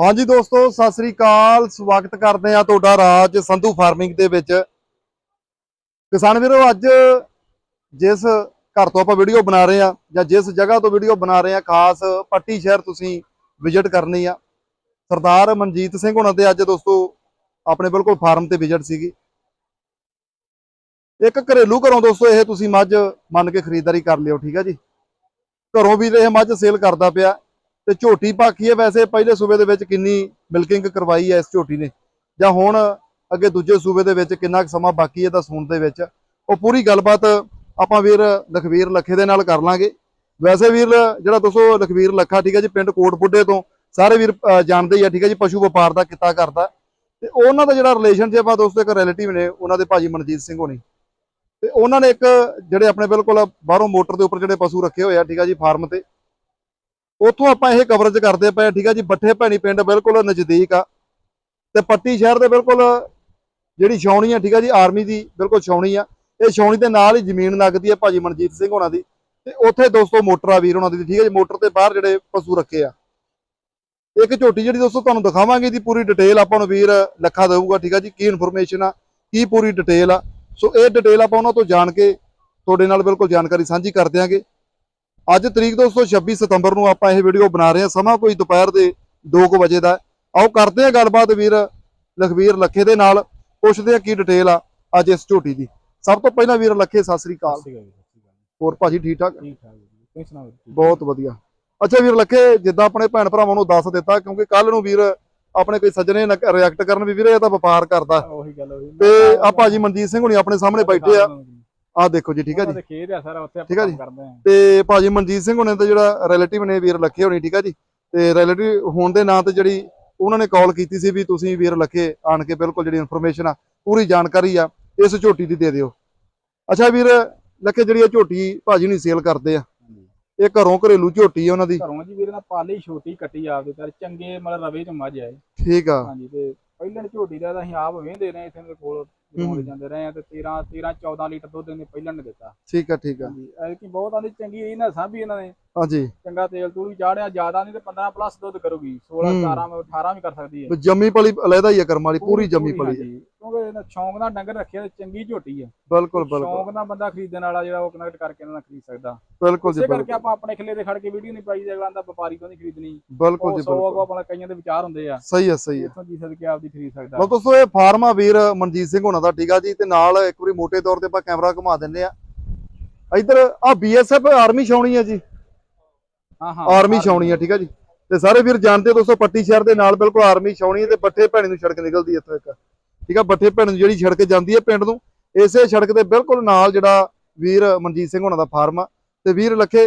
ਹਾਂਜੀ ਦੋਸਤੋ, ਸਤਿ ਸ੍ਰੀ ਅਕਾਲ। ਸਵਾਗਤ ਕਰਦੇ ਆ ਤੁਹਾਡਾ ਰਾਜ ਸੰਧੂ ਫਾਰਮਿੰਗ ਦੇ ਵਿੱਚ। ਕਿਸਾਨ ਵੀਰੋ, ਅੱਜ ਜਿਸ ਘਰ ਤੋਂ ਆਪਾਂ ਵੀਡੀਓ ਬਣਾ ਰਹੇ ਆ ਜਾਂ ਜਿਸ ਜਗ੍ਹਾ ਤੋਂ ਵੀਡੀਓ ਬਣਾ ਰਹੇ ਆ ਖਾਸ ਪੱਟੀ ਸ਼ਹਿਰ ਤੁਸੀਂ ਵਿਜ਼ਿਟ ਕਰਨੀ ਆ। ਸਰਦਾਰ ਮਨਜੀਤ ਸਿੰਘ ਹੁਣਾਂ ਤੇ ਅੱਜ ਦੋਸਤੋ ਆਪਣੇ ਬਿਲਕੁਲ ਫਾਰਮ ਤੇ ਵਿਜ਼ਿਟ ਸੀਗੀ। ਇੱਕ ਘਰੇਲੂ ਘਰੋਂ ਦੋਸਤੋ ਇਹ ਤੁਸੀਂ ਮੱਝ ਮੰਨ ਕੇ ਖਰੀਦਦਾਰੀ ਕਰ ਲਿਓ, ਠੀਕ ਆ ਜੀ? ਘਰੋਂ ਵੀ ਇਹ ਮੱਝ ਸੇਲ ਕਰਦਾ ਪਿਆ। ਤੇ ਝੋਟੀ ਪਾਕੀ ਹੈ ਵੈਸੇ ਪਹਿਲੇ ਸੂਬੇ ਦੇ ਵਿੱਚ ਕਿੰਨੀ ਮਿਲਕਿੰਗ ਕਰਵਾਈ ਹੈ ਇਸ ਝੋਟੀ ਨੇ। ਜਾਂ ਹੁਣ ਅੱਗੇ ਦੂਜੇ ਸੂਬੇ ਦੇ ਵਿੱਚ ਕਿੰਨਾ ਕੁ ਸਮਾਂ ਬਾਕੀ ਹੈ ਤਾਂ ਸੂਣ ਦੇ ਵਿੱਚ। ਉਹ ਪੂਰੀ ਗੱਲਬਾਤ ਆਪਾਂ ਵੀਰ ਲਖਵੀਰ ਲੱਖੇ ਦੇ ਨਾਲ ਕਰ ਲਾਂਗੇ। ਵੈਸੇ ਵੀਰ ਜਿਹੜਾ ਦੱਸੋ ਲਖਵੀਰ ਲੱਖਾ ਠੀਕ ਹੈ ਜੀ, ਪਿੰਡ ਕੋਟ ਬੁੱਢੇ ਤੋਂ, ਸਾਰੇ ਵੀਰ ਜਾਣਦੇ ਹੀ ਆ ਠੀਕ ਹੈ ਜੀ, ਪਸ਼ੂ ਵਪਾਰ ਦਾ ਕਿੱਤਾ ਕਰਦਾ। ਤੇ ਉਹਨਾਂ ਦਾ ਜਿਹੜਾ ਰਿਲੇਸ਼ਨ ਰਿਲੇਸ਼ਨਸ਼ਿਪ ਆਪਾਂ ਦੋਸਤੋ ਇੱਕ ਰਿਲੇਟਿਵ ਨੇ, ਉਹਨਾਂ ਦੇ ਭਾਜੀ ਮਨਜੀਤ ਸਿੰਘ ਹੋਣੀ। ਤੇ ਉਹਨਾਂ ਨੇ ਇੱਕ ਜਿਹੜੇ ਆਪਣੇ ਬਿਲਕੁਲ ਬਾਹਰੋਂ ਮੋਟਰ ਦੇ ਉੱਪਰ ਜਿਹੜੇ ਪਸ਼ੂ ਰੱਖੇ ਹੋਏ ਆ ਠੀਕ ਹੈ ਜੀ, ਫਾਰਮ ਤੇ ਉੱਥੋਂ ਆਪਾਂ ਇਹ ਕਵਰੇਜ ਕਰਦੇ ਪਏ ਆ, ਠੀਕ ਆ ਜੀ ਬੱਠੇ ਭੈਣੀ ਪਿੰਡ ਬਿਲਕੁਲ ਨਜ਼ਦੀਕ ਆ। ਤੇ ਪੱਟੀ ਸ਼ਹਿਰ ਦੇ ਬਿਲਕੁਲ ਜਿਹੜੀ ਛਾਉਣੀ ਆ ਠੀਕ ਆ ਜੀ ਆਰਮੀ ਦੀ ਬਿਲਕੁਲ ਛਾਉਣੀ ਆ। ਇਹ ਛਾਉਣੀ ਦੇ ਨਾਲ ਹੀ ਜ਼ਮੀਨ ਲੱਗਦੀ ਆ ਭਾਜੀ ਮਨਜੀਤ ਸਿੰਘ ਹੋਣਾ ਦੀ। ਤੇ ਉੱਥੇ ਦੋਸਤੋ ਮੋਟਰ ਆ ਵੀਰ ਉਹਨਾਂ ਦੀ ਠੀਕ ਆ ਜੀ ਮੋਟਰ ਤੇ ਬਾਹਰ ਜਿਹੜੇ ਪਸ਼ੂ ਰੱਖੇ ਆ। ਇੱਕ ਝੋਟੀ ਜਿਹੜੀ ਦੋਸਤੋ ਤੁਹਾਨੂੰ ਦਿਖਾਵਾਂਗੇ ਦੀ ਪੂਰੀ ਡਿਟੇਲ ਆਪਾਂ ਨੂੰ ਵੀਰ ਲੱਖਾ ਦੇਊਗਾ ਠੀਕ ਆ ਜੀ ਕੀ ਇਨਫੋਰਮੇਸ਼ਨ ਆ ਕੀ ਪੂਰੀ ਡਿਟੇਲ ਆ। ਸੋ ਇਹ ਡਿਟੇਲ ਆਪਾਂ ਉਹਨਾਂ ਤੋਂ ਜਾਣ ਕੇ ਤੁਹਾਡੇ ਨਾਲ ਬਿਲਕੁਲ ਜਾਣਕਾਰੀ ਸਾਂਝੀ ਕਰ ਦਿਆਂਗੇ। ਅੱਜ ਤਰੀਕ ਦੋਸਤੋ 26 ਸਤੰਬਰ ਨੂੰ ਆਪਾਂ ਇਹ ਵੀਡੀਓ ਬਣਾ ਰਹੇ ਹਾਂ। ਸਮਾਂ ਕੋਈ ਦੁਪਹਿਰ ਦੇ 2 ਵਜੇ ਦਾ। ਆਓ ਕਰਦੇ ਹਾਂ ਗੱਲਬਾਤ ਵੀਰ ਲਖਵੀਰ ਲੱਖੇ ਦੇ ਨਾਲ। ਪੁੱਛਦੇ ਹਾਂ ਕੀ ਡਿਟੇਲ ਆ ਅੱਜ ਇਸ ਝੋਟੀ ਦੀ। ਸਭ ਤੋਂ ਪਹਿਲਾਂ ਵੀਰ ਲੱਖੇ ਸਤਿ ਸ੍ਰੀ ਅਕਾਲ। ਹੋਰ ਭਾਜੀ ਠੀਕ ਠਾਕ? ਬਹੁਤ ਵਧੀਆ। ਅੱਛਾ ਵੀਰ ਲੱਖੇ ਜਿੱਦਾਂ ਆਪਣੇ ਭੈਣ ਭਰਾਵਾਂ ਨੂੰ ਦੱਸ ਦਿੱਤਾ ਕਿਉਂਕਿ ਕੱਲ ਨੂੰ ਵੀਰ ਆਪਣੇ ਕੋਈ ਸੱਜਣੇ ਰਿਐਕਟ ਕਰਨ ਵੀ ਵੀਰੇ ਇਹ ਤਾਂ ਵਪਾਰ ਕਰਦਾ। ਉਹੀ ਗੱਲ ਹੋਈ ਤੇ ਆ ਭਾਜੀ ਮਨਜੀਤ ਸਿੰਘ ਹੁਣੀ ਆਪਣੇ ਸਾਹਮਣੇ ਬੈਠੇ ਆ। ਆਹ ਦੇਖੋ ਜੀ ਠੀਕ ਆ ਜੀ। ਖੇਤ ਆ ਸਾਰਾ ਉੱਥੇ ਠੀਕ ਆਪਾਂ ਜੀ। ਕੰਮ ਕਰਦੇ ਆ। ਤੇ ਭਾਜੀ ਮਨਜੀਤ ਸਿੰਘ ਹੁਣੇ ਤੇ ਜਿਹੜਾ ਰਿਲੇਟਿਵ ਨੇ ਵੀਰ ਲੱਖੇ ਹੋਣੀ ਠੀਕ ਆ ਜੀ। ਤੇ ਰਿਲੇਟਿਵ ਹੋਣ ਦੇ ਨਾਂ ਤੇ ਜਿਹੜੀ ਉਹਨਾਂ ਨੇ ਕਾਲ ਕੀਤੀ ਸੀ ਵੀ ਤੁਸੀਂ ਵੀਰ ਲੱਖੇ ਆਣ ਕੇ ਬਿਲਕੁਲ ਜਿਹੜੀ ਇਨਫੋਰਮੇਸ਼ਨ ਆ ਪੂਰੀ ਜਾਣਕਾਰੀ ਆ ਇਸ ਝੋਟੀ ਦੀ ਦੇ ਦਿਓ। ਅੱਛਾ ਵੀਰ ਲੱਖੇ ਜਿਹੜੀ ਇਹ ਝੋਟੀ ਭਾਜੀ ਨਹੀਂ ਸੇਲ ਕਰਦੇ ਆ। ਇਹ ਘਰੋਂ ਘਰੇਲੂ ਝੋਟੀ ਆ ਉਹਨਾਂ ਦੀ। ਘਰੋਂ ਜੀ ਵੀਰੇ ਨਾਲ ਪਾਲੀ ਛੋਟੀ ਕੱਟੀ ਆਪਦੇ ਤੇ ਚੰਗੇ ਮਤਲਬ ਰਵੇ ਚ ਮੱਝ ਆਏ ਠੀਕ ਆ। ਹਾਂਜੀ ਤੇ ਪਹਿਲਾਂ ਝੋਟੀ ਦਾ ਅਸੀਂ ਆਪ ਵੇਂਦੇ ਰਹੇ ਇੱਥੇ ਦੇ ਕੋਲ। ਬਣਾਉਂਦੇ ਜਾਂਦੇ ਰਹੇ ਆ ਤੇ 13 13 14 ਲੀਟਰ ਦੁੱਧ ਇਹਨੇ ਪਹਿਲਾਂ ਨੇ ਦਿੱਤਾ। ਠੀਕ ਆ ਠੀਕ ਆ। ਐਤਕੀ ਬਹੁਤ ਆਂਦੀ ਚੰਗੀ ਰਹੀ ਨਾ ਸਾਂਭੀ ਇਹਨਾਂ ਨੇ। ਹਾਂਜੀ। ਚੰਗਾ ਤੇਲ ਤੂਲ ਵੀ ਚਾੜਿਆ ਜ਼ਿਆਦਾ ਨਹੀਂ ਤੇ 15 ਪਲੱਸ ਦੁੱਧ ਕਰੂਗੀ 16 ਹੂੰ। 17 18 ਵੀ ਕਰ ਸਕਦੀ ਹੈ। ਜੰਮੀ ਪਲੀ ਅਲੱਗਾ ਹੀ ਆ ਕਰਮ ਵਾਲੀ ਪੂਰੀ ਜੰਮੀ ਪਲੀ। ਹਾਂਜੀ। ਕਿਉਂਕਿ ਇਹਨਾਂ ਸ਼ੌਂਕ ਨਾਲ ਡੰਗਰ ਰੱਖਿਆ ਤੇ ਚੰਗੀ ਝੋਟੀ ਆ। ਬਿਲਕੁਲ ਬਿਲਕੁਲ। ਸ਼ੌਂਕ ਨਾਲ ਬੰਦਾ ਖਰੀਦਣ ਵਾਲਾ ਜਿਹੜਾ ਉਹ ਕਨੈਕਟ ਕਰਕੇ ਇਹਨਾਂ ਨਾਲ ਖਰੀਦ ਸਕਦਾ। ਬਿਲਕੁਲ ਜੀ ਕਰਕੇ ਆਪਾਂ ਆਪਣੇ ਖਿੱਲੇ ਤੇ ਖੜ ਕੇ ਵੀਡੀਓ ਨਹੀਂ ਪਾਈ ਅਗਲਾ ਦਾ ਵਪਾਰੀ ਤੋਂ ਨਹੀਂ ਖਰੀਦਣੀ? ਬਿਲਕੁਲ ਜੀ ਬਿਲਕੁਲ। ਆਪਣਾ ਕਈਆਂ ਦੇ ਵਿਚਾਰ ਹੁੰਦੇ ਆ। ਸਹੀ ਆ ਸਹੀ ਆ। ਇਥੋਂ ਜੀ ਸਦਕੇ ਆਪਦੀ ਖਰੀਦ ਸਕਦਾ। ਦੋਸਤੋ ਇਹ ਫਾਰਮ ਵੀਰ ਮਨਜੀਤ ਸਿੰਘ ਹੋਣਾ ਦਾ ਠੀਕ ਆ ਜੀ ਤੇ ਨਾਲ ਇੱਕ ਵਾਰੀ ਮੋٹے ਤੌਰ ਤੇ ਆਪਾਂ ਕੈਮਰਾ ਘੁਮਾ ਦਿੰਨੇ ਆ ਇੱਧਰ ਆ ਬੀਐਸਐਫ ਆਰਮੀ ਛਾਉਣੀ ਆ ਜੀ। ਹਾਂ ਹਾਂ ਆਰਮੀ ਛਾਉਣੀ ਆ ਠੀਕ ਆ ਜੀ। ਤੇ ਸਾਰੇ ਵੀਰ ਜਾਣਦੇ ਦੋਸਤੋ ਪੱਟੀ ਸ਼ਹਿਰ ਦੇ ਨਾਲ ਬਿਲਕੁਲ ਆਰਮੀ ਛਾਉਣੀ ਤੇ ਬੱਠੇ ਭੈਣੀ ਨੂੰ ਸੜਕ ਨਿਕਲਦੀ ਇੱਥੋਂ ਇੱਕ। ਠੀਕ ਆ ਬੱਠੇ ਭੈਣੀ ਨੂੰ ਜਿਹੜੀ ਸੜਕ ਜਾਂਦੀ ਹੈ ਪਿੰਡ ਨੂੰ ਇਸੇ ਸੜਕ ਦੇ ਬਿਲਕੁਲ ਨਾਲ ਜਿਹੜਾ ਵੀਰ ਮਨਜੀਤ ਸਿੰਘ ਹੋਣਾ ਦਾ ਫਾਰਮ ਆ। ਤੇ ਵੀਰ ਲੱਖੇ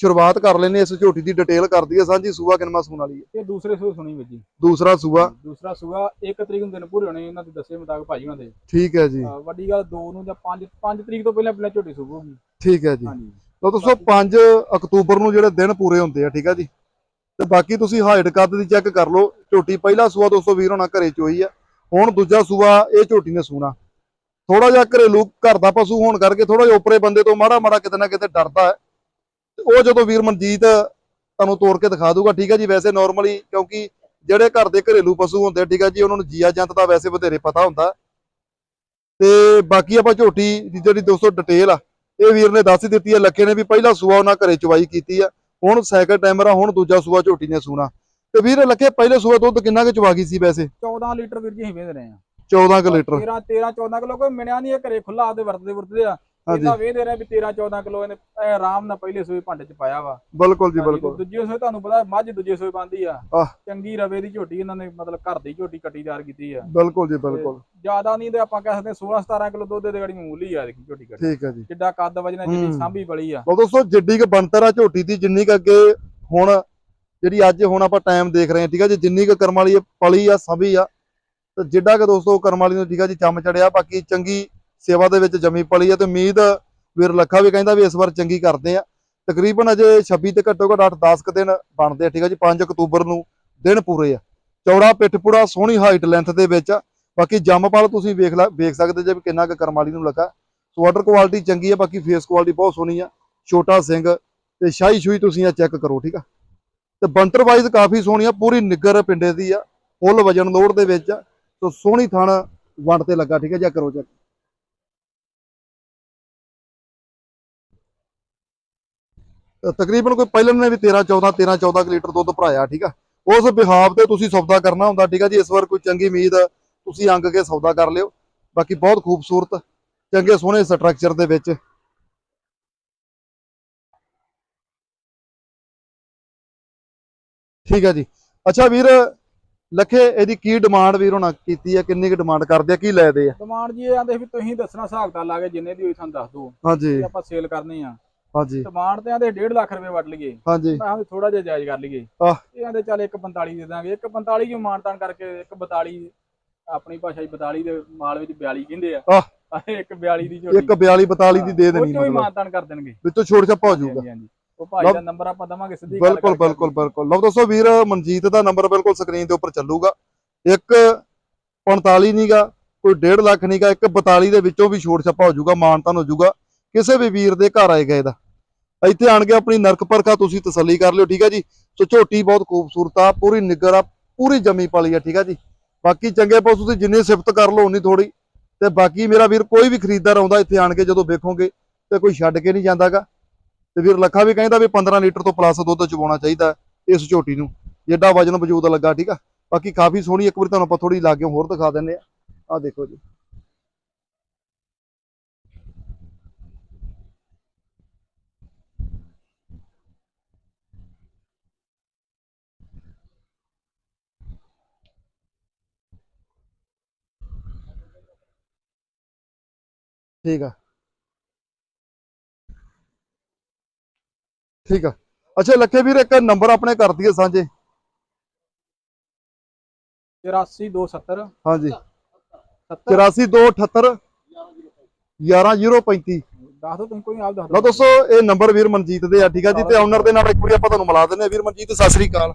ਸ਼ੁਰੂਆਤ ਕਰ ਲੈਨੇ ਇਸ ਝੋਟੀ ਦੀ ਡਿਟੇਲ ਕਰਦੀ ਹੈ ਸਾਂਝੀ ਸੂਆ ਕਿਨਮਾ ਸੂਣ ਵਾਲੀ ਹੈ। ਇਹ ਦੂਸਰੇ ਸੂਰ ਸੁਣੀ ਵੱਜੀ ਦੂਸਰਾ ਸੂਆ। ਦੂਸਰਾ ਸੂਆ 1 ਤਰੀਕ ਨੂੰ ਦਿਨ ਪੂਰੇ ਹੋਣੇ ਇਹਨਾਂ ਦੇ ਦੱਸੇ ਮੁਤਾਬਕ ਭਾਜੀ ਉਹਨਾਂ ਦੇ। ਠੀਕ ਹੈ ਜੀ। ਵੱਡੀ ਗੱਲ 2 ਨੂੰ ਜਾਂ 5 5 ਤਰੀਕ ਤੋਂ ਪਹਿਲਾਂ ਪਹਿਲਾਂ ਝੋਟੀ ਸੂਬੂਗੀ ਠੀਕ ਹੈ ਜੀ। ਹਾਂਜੀ। ਤਾਂ ਦੋਸਤੋ 5 ਅਕਤੂਬਰ ਨੂੰ ਜਿਹੜੇ ਦਿਨ ਪੂਰੇ ਹੁੰਦੇ ਆ ਠੀਕ ਆ ਜੀ। ਤੇ ਬਾਕੀ ਤੁਸੀਂ ਹਾਈਟ ਕੱਦ ਦੀ ਚੈੱਕ ਕਰ ਲਓ ਝੋਟੀ ਪਹਿਲਾ ਸੂਆ ਦੋਸਤੋ ਵੀਰ ਹੋਣਾ ਘਰੇ ਚੋਈ ਆ ਹੁਣ ਦੂਜਾ ਸੂਆ ਇਹ ਝੋਟੀ ਨੇ ਸੂਣਾ। ਥੋੜਾ ਜਿਹਾ ਘਰੇਲੂ ਘਰ ਦਾ ਪਸ਼ੂ ਹੋਣ ਕਰਕੇ ਥੋੜਾ ਜਿਹਾ ਉੱਪਰੇ ਬੰਦੇ ਤੋਂ ਮਾੜਾ ਮਾੜਾ ਕਿਤੇ ਨਾ ਕਿਤੇ ਡਰਦਾ ਹੈ। ਉਹ ਜਦੋਂ ਵੀਰ ਮਨਜੀਤ ਤੁਹਾਨੂੰ ਤੋੜ ਕੇ ਦਿਖਾ ਦੂਗਾ ਠੀਕ ਹੈ ਜੀ ਵੈਸੇ ਨਾਰਮਲੀ ਕਿਉਂਕਿ ਜਿਹੜੇ ਘਰ ਦੇ ਘਰੇਲੂ ਪਸ਼ੂ ਹੁੰਦੇ ਠੀਕ ਹੈ ਜੀ ਉਹਨਾਂ ਨੂੰ ਜੀਆ ਜੰਤ ਦਾ ਵੈਸੇ ਵਧੇਰੇ ਪਤਾ ਹੁੰਦਾ। ਤੇ ਬਾਕੀ ਆਪਾਂ ਝੋਟੀ ਦੀ ਜਿਹੜੀ ਦੋਸਤੋ ਡਿਟੇਲ ਆ ਇਹ ਵੀਰ ਨੇ ਦੱਸ ਹੀ ਦਿੱਤੀ ਹੈ ਲੱਕੇ ਨੇ ਵੀ ਪਹਿਲਾ ਸੂਆ ਉਹਨਾਂ ਘਰੇ ਚਵਾਈ ਕੀਤੀ ਆ ਹੁਣ ਸਾਈਕਲ ਟਾਈਮਰ ਆ ਹੁਣ ਦੂਜਾ ਸੂਆ ਝੋਟੀ ਨੇ ਸੂਣਾ। ਤੇ ਵੀਰ ਲੱਕੇ ਪਹਿਲੇ ਸੂਆ ਦੁੱਧ ਕਿੰਨਾ ਕੁ ਚਵਾ ਗਈ ਸੀ ਵੈਸੇ? 14 ਲੀਟਰ ਵੀਰ ਜੀ ਅਸੀਂ ਵੇਚ ਰਹੇ ਆ 14 ਕੁ ਲੀਟਰ। 13 13 14 ਕਿਲੋ ਕੋਈ ਮਿਣਿਆ ਨਹੀਂ ਇਹ ਘਰੇ ਖੁੱਲਾ ਆਪਦੇ ਵਰਤਦੇ ਵਰਤਦੇ ਆ। ਇਹਨਾਂ ਵੇਚਦੇ ਰਹੇ ਵੀ 13 14 ਕਿਲੋ ਇਹਨੇ ਐ ਆਰਾਮ ਨਾਲ ਪਹਿਲੇ ਸੂਏ ਭਾਂਡੇ ਚ ਪਾਇਆ ਵਾ। ਬਿਲਕੁਲ ਜੀ ਬਿਲਕੁਲ। ਦੂਜੇ ਸੂਏ ਤੁਹਾਨੂੰ ਪਤਾ ਮੱਝ ਦੂਜੇ ਸੂਏ ਪਾਉਂਦੀ ਆ। ਚੰਗੀ ਰਵੇ ਦੀ ਝੋਟੀ ਇਹਨਾਂ ਨੇ ਮਤਲਬ ਘਰ ਦੀ ਝੋਟੀ ਕੱਟੀ ਤਿਆਰ ਕੀਤੀ ਆ। ਬਿਲਕੁਲ ਜੀ ਬਿਲਕੁਲ। ਜ਼ਿਆਦਾ ਨਹੀਂ ਤੇ ਆਪਾਂ ਕਹਿ ਸਕਦੇ 16 17 ਕਿਲੋ ਦੁੱਧ ਦੇ ਗੜੀ ਮਾਮੂਲੀ ਆ ਦੇਖੀ ਝੋਟੀ ਕੱਟੀ। ਠੀਕ ਹੈ ਜੀ। ਜਿੱਡਾ ਕੱਦ ਵਜਣਾ ਜਿੰਨੀ। ਸਾਂਭੀ ਬਲੀ ਆ। ਲਓ ਦੋਸਤੋ ਜਿੱਡੀ ਕੁ ਬਣਤਰ ਆ ਝੋਟੀ ਦੀ ਜਿੰਨੀ ਕੁ ਅੱਗੇ ਹੁਣ ਜਿਹੜੀ ਅੱਜ ਹੁਣ ਆਪਾਂ ਟਾਈਮ ਦੇਖ ਰਹੇ ਹਾਂ ਠੀਕ ਹੈ ਜੀ ਜਿੰਨੀ ਕੁ ਕਰਮ ਵਾਲੀ ਪਲੀ ਆ ਸਭੀ ਆ ਤੇ ਜਿੱਡਾ ਕੁ ਦੋਸਤੋ ਕਰਮ ਵਾਲੀ ਨੂੰ ਠੀਕ ਹੈ ਜੀ ਚੰਮ ਚੜਿਆ ਬਾਕੀ ਚੰਗੀ ਸੇਵਾ ਦੇ ਵਿੱਚ ਜਮੀ ਪਲੀ ਆ ਤੇ ਉਮੀਦ ਵੀਰ ਲੱਖਾ ਵੀ ਕਹਿੰਦਾ ਵੀ ਇਸ ਵਾਰ ਚੰਗੀ ਕਰਦੇ ਆ। ਤਕਰੀਬਨ ਅਜੇ 26 ਤੇ ਘੱਟੋ ਘੱਟ 8-10 ਕੁ ਦਿਨ ਬਣਦੇ ਆ, ਠੀਕ ਆ ਜੀ? 5 ਅਕਤੂਬਰ ਨੂੰ ਦਿਨ ਪੂਰੇ ਆ। ਚੌੜਾ ਪਿੱਠਪੂੜਾ, ਸੋਹਣੀ ਹਾਈਟ ਲੈਂਥ ਦੇ ਵਿੱਚ ਆ। ਬਾਕੀ ਜੰਮਪਲ ਤੁਸੀਂ ਵੇਖ ਲੈ, ਵੇਖ ਸਕਦੇ ਜੇ ਵੀ ਕਿੰਨਾ ਕੁ ਕਰਮਾਲੀ ਨੂੰ ਲੱਗਾ। ਸੋ ਵਾਟਰ ਕੁਆਲਿਟੀ ਚੰਗੀ ਆ, ਬਾਕੀ ਫੇਸ ਕੁਆਲਿਟੀ ਬਹੁਤ ਸੋਹਣੀ ਆ। ਛੋਟਾ ਸਿੰਘ ਤੇ ਸ਼ਾਹੀ ਸ਼ੂਈ ਤੁਸੀਂ ਆ ਚੈੱਕ ਕਰੋ, ਠੀਕ ਆ? ਤੇ ਬੰਤਰ ਵਾਈਜ਼ ਕਾਫੀ ਸੋਹਣੀ ਆ, ਪੂਰੀ ਨਿੱਗਰ ਪਿੰਡੇ ਦੀ ਆ, ਫੁੱਲ ਵਜਨ ਲੋੜ ਦੇ ਵਿੱਚ ਆ। ਸੋ ਸੋਹਣੀ ਥਣ ਵੰਡ ਤੇ ਲੱਗਾ, ਠੀਕ ਹੈ ਜੀ? ਕਰੋ ਚੈੱਕ ਤਕਰੀਬਨ ਕੋਈ ਪਹਿਲਾਂ ਨੇ ਵੀ 13 14 13 14 ਕੁ ਲੀਟਰ ਦੁੱਧ ਭਰਾਇਆ ਠੀਕ ਆ? ਉਸ ਬਿਹਾਵ ਤੇ ਤੁਸੀਂ ਸੌਦਾ ਕਰਨਾ ਹੁੰਦਾ ਠੀਕ ਆ ਜੀ? ਇਸ ਵਾਰ ਕੋਈ ਚੰਗੀ ਉਮੀਦ ਤੁਸੀਂ ਅੰਗ ਕੇ ਸੌਦਾ ਕਰ ਲਿਓ। ਬਾਕੀ ਬਹੁਤ ਖੂਬਸੂਰਤ ਚੰਗੇ ਸੋਹਣੇ ਸਟਰਕਚਰ ਦੇ ਵਿੱਚ। ਠੀਕ ਹੈ ਜੀ। ਅੱਛਾ ਵੀਰ ਲੱਖੇ ਇਹਦੀ ਕੀ ਡਿਮਾਂਡ ਵੀਰ ਹੋਣਾ ਕੀਤੀ ਹੈ ਕਿੰਨੀ ਕੁ ਡਿਮਾਂਡ ਕਰਦੇ ਆ? ਕੀ ਲੈਦੇ ਆ? ਡਿਮਾਂਡ ਜੀ ਇਹ ਆਂਦੇ ਵੀ ਤੁਸੀਂ ਦੱਸਣਾ ਹਿਸਾਬ ਤਾਂ ਲਾ ਕੇ ਜਿੰਨੇ ਦੀ ਹੋਈ ਤੁਹਾਨੂੰ ਦੱਸ ਦਿਓ ਹਾਂਜੀ। ਆਪਾਂ ਸੇਲ ਕਰਨੀ ਆ। ਹਾਂਜੀ। ਡਿਮਾਂਡ ਤੇ ਆਂਦੇ 1.5 ਲੱਖ ਰੁਪਏ ਵੱਟ ਲਈਏ। ਹਾਂਜੀ। ਮੈਂ ਆਂਦੇ ਥੋੜਾ ਜਿਹਾ ਜਾਇਜ਼ ਕਰ ਲਈਏ। ਇਹ ਆਂਦੇ ਚੱਲ 145 ਦੇ ਦਾਂਗੇ। 145 ਜੋ ਮਾਨਤਾਨ ਕਰਕੇ 142 ਆਪਣੀ ਭਾਸ਼ਾ 'ਚ 42 ਦੇ ਮਾਲ ਵਿੱਚ 42 ਕਹਿੰਦੇ ਆ। ਇੱਕ 42 ਦੀ ਝੋਟੀ। ਇੱਕ 42 42 ਦੀ ਦੇ ਦੇਣੀ ਹੀ ਮਤਲਬ। ਮਾਨਤਾਨ ਕਰ ਦੇਣਗੇ। ਵਿੱਚੋਂ ਛੋੜ ਛਾਪਾ ਹੋ ਜਾਊਗਾ। ਉਹ ਭਾਈ ਦਾ ਨੰਬਰ ਆਪਾਂ ਦਵਾਂਗੇ ਸਿੱਧੀ ਬਿਲਕੁਲ। ਬਿਲਕੁਲ ਬਿਲਕੁਲ। ਲਓ ਦੋਸਤੋ ਵੀਰ ਮਨਜੀਤ ਦਾ ਨੰਬਰ ਬਿਲਕੁਲ ਸਕਰੀਨ ਦੇ ਉੱਪਰ ਚੱਲੂਗਾ। ਇੱਕ 45 ਨਹੀਂਗਾ ਕੋਈ 1.5 ਲੱਖ ਨਹੀਂਗਾ ਇੱਕ 42 ਦੇ ਵਿੱਚੋਂ ਵੀ ਛੋੜ ਛਾਪਾ ਹੋ ਜਾਊਗਾ ਮਾਨਤਾਨ ਹੋ ਜਾਊਗਾ। ਕਿਸੇ ਵੀ ਵੀਰ ਦੇ ਘਰ ਆਏ ਗਏ ਦਾ ਇੱਥੇ ਆਣ ਕੇ ਆਪਣੀ ਨਰਕ ਪਰਖਾ ਤੁਸੀਂ ਤਸੱਲੀ ਕਰ ਲਿਓ, ਠੀਕ ਹੈ ਜੀ? ਸੋ ਝੋਟੀ ਬਹੁਤ ਖੂਬਸੂਰਤ ਆ, ਪੂਰੀ ਨਿੱਗਰ ਆ, ਪੂਰੀ ਜੰਮੀ ਪਾਲੀ ਆ, ਠੀਕ ਆ ਜੀ? ਬਾਕੀ ਚੰਗੇ ਪਸ਼ੂ ਤੁਸੀਂ ਜਿੰਨੀ ਸਿਫਤ ਕਰ ਲਓ ਉਨੀ ਥੋੜੀ ਤੇ ਬਾਕੀ ਮੇਰਾ ਵੀਰ ਕੋਈ ਵੀ ਖਰੀਦਦਾਰ ਆਉਂਦਾ ਇੱਥੇ ਆਣ ਕੇ ਜਦੋਂ ਵੇਖੋਗੇ ਤੇ ਕੋਈ ਛੱਡ ਕੇ ਨਹੀਂ ਜਾਂਦਾਗਾ। ਤੇ ਵੀਰ ਲੱਖਾ ਵੀ ਕਹਿੰਦਾ ਵੀ 15 ਲੀਟਰ ਤੋਂ ਪਲੱਸ ਦੁੱਧ ਚਵਾਉਣਾ ਚਾਹੀਦਾ ਇਸ ਝੋਟੀ ਨੂੰ। ਜਿੱਡਾ ਵਜਨ ਵਜੂਦ ਲੱਗਾ, ਠੀਕ ਆ? ਬਾਕੀ ਕਾਫੀ ਸੋਹਣੀ ਇੱਕ ਵਾਰੀ ਤੁਹਾਨੂੰ ਆਪਾਂ ਥੋੜੀ ਲਾਗੇ ਹੋਰ ਦਿਖਾ ਦਿੰਦੇ ਆ। ਆ ਦੇਖੋ ਜੀ। ਠੀਕ ਆ। ਠੀਕ ਆ। ਅੱਛਾ ਲੱਖੇ ਵੀਰ ਇੱਕ ਨੰਬਰ ਆਪਣੇ ਕਰ ਦਈਏ ਸਾਂਝੇ। 84270 ਹਾਂਜੀ। 70 84278 11035 ਦੱਸ ਦਿਓ ਤੁਸੀਂ ਕੋਈ ਆਪ ਦੱਸ ਲਓ ਦੋਸਤੋ ਇਹ ਨੰਬਰ ਵੀਰ ਮਨਜੀਤ ਦੇ ਆ ਠੀਕ ਆ ਜੀ? ਤੇ ਓਨਰ ਦੇ ਨਾਲ ਇੱਕ ਵਾਰੀ ਆਪਾਂ ਤੁਹਾਨੂੰ ਮਿਲਾ ਦਿੰਦੇ ਆ ਵੀਰ ਮਨਜੀਤ ਸਤਿ ਸ੍ਰੀ ਅਕਾਲ।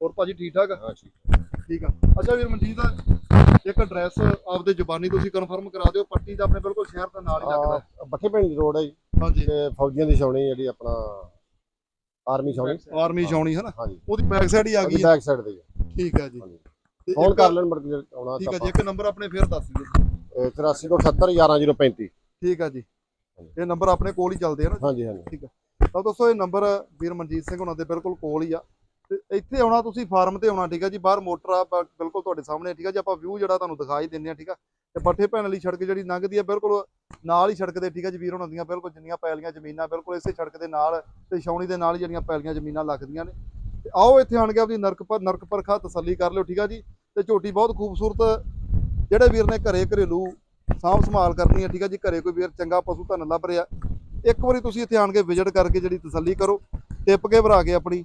ਹੋਰ ਭਾਜੀ ਠੀਕ ਠਾਕ ਹਾਂ ਠੀਕ ਠੀਕ। ਆ। ਅੱਛਾ ਵੀਰ ਮਨਜੀਤ ਇੱਕ ਐਡਰੈਸ ਆਪਦੇ ਜ਼ੁਬਾਨੀ ਤੁਸੀਂ ਕਨਫਰਮ ਕਰਾ ਦਿਓ ਪੱਟੀ ਦਾ ਆਪਣੇ ਬਿਲਕੁਲ ਸ਼ਹਿਰ ਦਾ ਨਾਲ ਹੀ ਲੱਗਦਾ। ਬੱਠੇ ਪਿੰਡ ਦੀ ਰੋਡ ਹੈ ਜੀ। ਹਾਂਜੀ। ਤੇ ਫੌਜੀਆਂ ਦੀ ਛਾਉਣੀ ਜਿਹੜੀ ਆਪਣਾ ਆਰਮੀ ਛਾਉਣੀ। ਆਰਮੀ ਛਾਉਣੀ ਹੈ ਨਾ? ਉਹਦੀ ਬੈਕ ਸਾਈਡ ਹੀ ਆ ਗਈ ਬੈਕ ਸਾਈਡ ਤੇ ਠੀਕ ਹੈ ਜੀ। ਫੋਨ ਕਰ ਲੈਣ ਮਰਦ ਆਉਣਾ ਠੀਕ ਹੈ ਜੀ ਇੱਕ ਨੰਬਰ ਆਪਣੇ ਫੇਰ ਦੱਸ ਦਿਓ। 8427711035 ਠੀਕ ਹੈ ਜੀ। ਇਹ ਨੰਬਰ ਆਪਣੇ ਕੋਲ ਹੀ ਚੱਲਦੇ ਆ ਨਾ ਹਾਂਜੀ ਹਾਂਜੀ। ਠੀਕ ਹੈ ਤਾਂ ਦੋਸਤੋ ਇਹ ਨੰਬਰ ਵੀਰ ਮਨਜੀਤ ਸਿੰਘ ਉਹਨਾਂ ਦੇ ਬਿਲਕੁਲ ਕੋਲ ਹੀ ਆ। ਤੇ ਇੱਥੇ ਆਉਣਾ ਤੁਸੀਂ ਫਾਰਮ ਤੇ ਆਉਣਾ, ਠੀਕ ਆ ਜੀ? ਬਾਹਰ ਮੋਟਰ ਆ ਬਿਲਕੁਲ ਤੁਹਾਡੇ ਸਾਹਮਣੇ, ਠੀਕ ਆ ਜੀ? ਆਪਾਂ ਵਿਊ ਜਿਹੜਾ ਤੁਹਾਨੂੰ ਦਿਖਾਈ ਦਿੰਦੇ ਆ, ਠੀਕ ਆ? ਤੇ ਪੱਠੇ ਭੈਣ ਵਾਲੀ ਸੜਕ ਜਿਹੜੀ ਲੰਘਦੀ ਆ, ਬਿਲਕੁਲ ਨਾਲ ਹੀ ਸੜਕ ਦੇ, ਠੀਕ ਆ ਜੀ, ਵੀਰ ਉਹਨਾਂ ਦੀਆਂ, ਬਿਲਕੁਲ ਜਿੰਨੀਆਂ ਪੈਲੀਆਂ, ਜ਼ਮੀਨਾਂ, ਬਿਲਕੁਲ ਇਸੇ ਸੜਕ ਦੇ ਨਾਲ ਤੇ ਛਾਉਣੀ ਦੇ ਨਾਲ ਹੀ ਜਿਹੜੀਆਂ ਪੈਲੀਆਂ, ਜ਼ਮੀਨਾਂ ਲੱਗਦੀਆਂ ਨੇ। ਤੇ ਆਓ ਇੱਥੇ ਆਣ ਕੇ ਆਪਣੀ ਨਰਕ ਪਰ ਨਰਕ ਪਰਖਾ ਤਸੱਲੀ ਕਰ ਲਿਓ, ਠੀਕ ਆ ਜੀ? ਤੇ ਝੋਟੀ ਬਹੁਤ ਖੂਬਸੂਰਤ, ਜਿਹੜੇ ਵੀਰ ਨੇ ਘਰੇ ਘਰੇਲੂ ਸਾਂਭ ਸੰਭਾਲ ਕਰਨੀ ਹੈ ਠੀਕ ਆ ਜੀ? ਘਰੇ ਕੋਈ ਵੀਰ ਚੰਗਾ ਪਸ਼ੂ ਤੁਹਾਨੂੰ ਲੱਭ ਰਿਹਾ। ਇੱਕ ਵਾਰੀ ਤੁਸੀਂ ਇੱਥੇ ਆਣ ਕੇ ਵਿਜ਼ਿਟ ਕਰਕੇ ਜਿਹੜੀ ਤਸੱਲੀ ਕਰੋ, ਟਿੱਪ ਕੇ ਭਰਾ ਕੇ ਆਪਣੀ।